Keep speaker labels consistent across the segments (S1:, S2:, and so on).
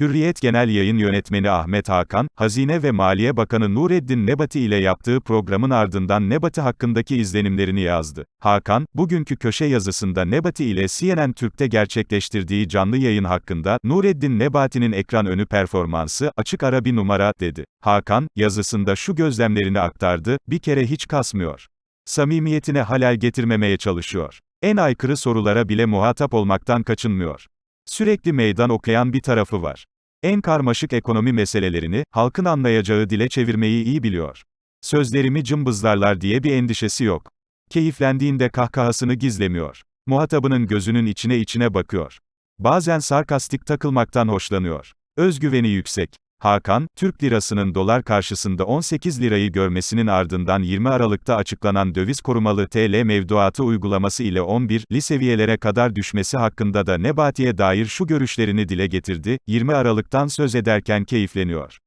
S1: Hürriyet Genel Yayın Yönetmeni Ahmet Hakan, Hazine ve Maliye Bakanı Nureddin Nebati ile yaptığı programın ardından Nebati hakkındaki izlenimlerini yazdı. Hakan, bugünkü köşe yazısında Nebati ile CNN Türk'te gerçekleştirdiği canlı yayın hakkında, Nureddin Nebati'nin ekran önü performansı, açık ara bir numara, dedi. Hakan, yazısında şu gözlemlerini aktardı, bir kere hiç kasmıyor. Samimiyetine halel getirmemeye çalışıyor. En aykırı sorulara bile muhatap olmaktan kaçınmıyor. Sürekli meydan okuyan bir tarafı var. En karmaşık ekonomi meselelerini, halkın anlayacağı dile çevirmeyi iyi biliyor. Sözlerimi cımbızlarlar diye bir endişesi yok. Keyiflendiğinde kahkahasını gizlemiyor. Muhatabının gözünün içine içine bakıyor. Bazen sarkastik takılmaktan hoşlanıyor. Özgüveni yüksek. Hakan, Türk lirasının dolar karşısında 18 lirayı görmesinin ardından 20 Aralık'ta açıklanan döviz korumalı TL mevduatı uygulaması ile 11'li seviyelere kadar düşmesi hakkında da Nebati'ye dair şu görüşlerini dile getirdi, 20 Aralık'tan söz ederken keyifleniyor.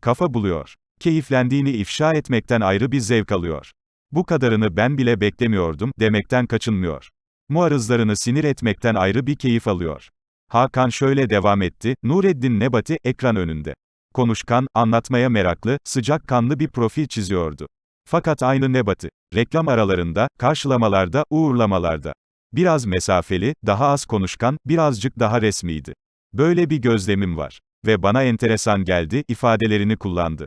S1: Kafa buluyor. Keyiflendiğini ifşa etmekten ayrı bir zevk alıyor. Bu kadarını ben bile beklemiyordum, demekten kaçınmıyor. Muarızlarını sinir etmekten ayrı bir keyif alıyor. Hakan şöyle devam etti, Nureddin Nebati, ekran önünde. Konuşkan, anlatmaya meraklı, sıcakkanlı bir profil çiziyordu. Fakat aynı Nebati, reklam aralarında, karşılamalarda, uğurlamalarda. Biraz mesafeli, daha az konuşkan, birazcık daha resmiydi. Böyle bir gözlemim var. Ve bana enteresan geldi, ifadelerini kullandı.